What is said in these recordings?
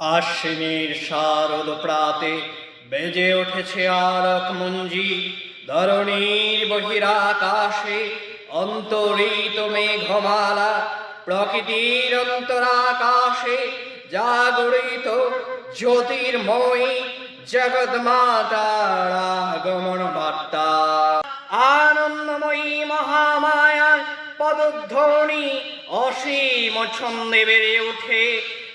আশ্বিনীর শারদ প্রাতে বেজে উঠেছে আরক মঞ্জি। ধরণীর বহিরাকাশে অন্তরিত মেঘমালা প্রকৃতির অন্তরাকাশে জাগরিত জ্যোতির্ময়ী জগৎমাতার আগমন বার্তা। আনন্দময়ী মহামায়ার পদধ্বনি অসীম ছন্দে বেড়ে ওঠে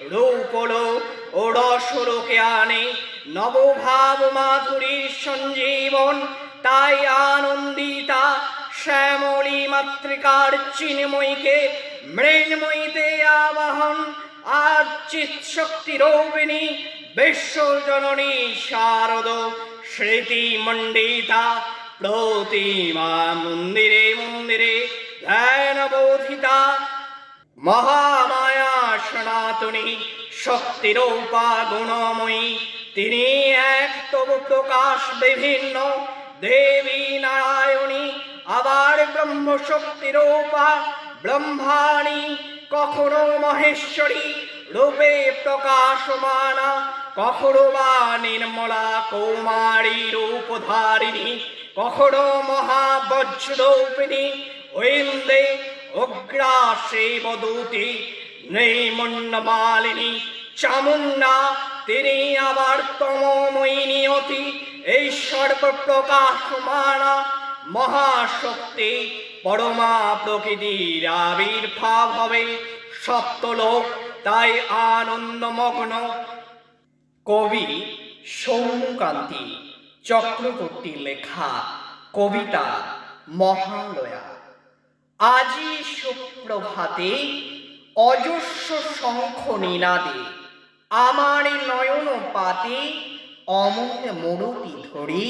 রূপলো ও রসরোকে আনে। নবভাব মাধুরীর সঞ্জীবন, তাই আনন্দিতা শ্যামলী মাতৃকার চিন্ময়ীকে মৃন্ময়ীতে আবাহন। আর চিৎ শক্তি রৌবিনী বিশ্বজননী শারদ প্রতিমা মন্দিরে মন্দিরে মহামায়া সনাতনী শক্তিরূপা গুণময়ী। তিনি এক তবু প্রকাশ বিভিন্ন দেবী নারায়ণী, আবার ব্রহ্ম শক্তিরূপা ব্রহ্মাণী, কখনো মহেশ্বরী রূপে প্রকাশমানা, কখনো বা নির্মলা কৌমারী রূপধারিণী, কখনো মহাবজ্ররূপিণী, ঐন্দে অগ্রাসে বদূতি নৈমন্যমালিনী চামুন্ডা তিনি আবার তমময়ী নিয়তি এই সর্বপ্রকাশমানা মহাশক্তি পরমা প্রকৃতির আবির্ভাব হবে। সপ্তলোক, তাই আনন্দমগ্ন। কবি সৌমকান্তি চক্রবর্তীর লেখা কবিতা মহালয়া। আজি সুপ্রভাতে অজস্র শঙ্খ নিনাদে আমার নয়ন পাতে অমল মরুতি ধরি,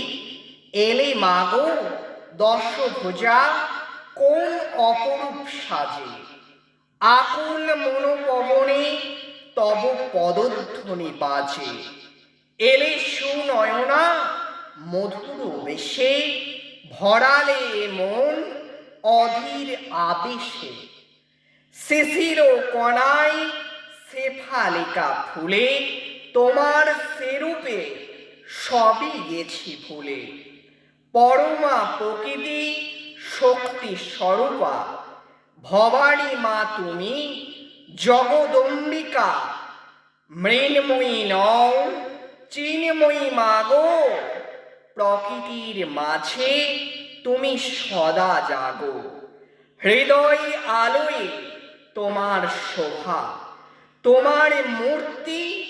এলে মাগো দশভুজা কোন অপরূপ সাজে। আকুল মনোপবনে তব পদধ্বনি বাজে, এলে সুনয়না মধুর বেশে, ভরালে মন অধীর আবেশে। শিশির কণায় শেফালিকা ফুলে, তোমার সেরূপে সবই গেছি ভুলে। পরমা প্রকৃতি শক্তি স্বরূপা, ভবানী মা তুমি জগদম্বিকা। মৃন্ময়ী নও, চিন্ময়ী মাগো, প্রকৃতির মাঝে তুমি সদা জাগো। হৃদয় আলোয় তোমার শোভা। তোমার মূর্তি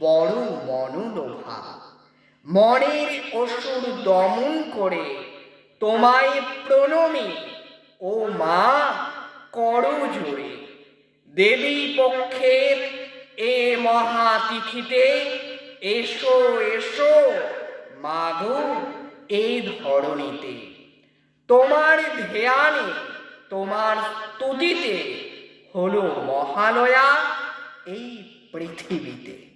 বড় মনোলোভা। মনের অসুর দমন করে তোমায় প্রণমী, ও মা করো জোরে দেবী পক্ষের এ মহাতিথিতে এসো এসো, মাগো এই ধরণীতে। তোমার ধ্যানে, তোমার স্তুতিতে হলো মহালয়া এই পৃথিবীতে।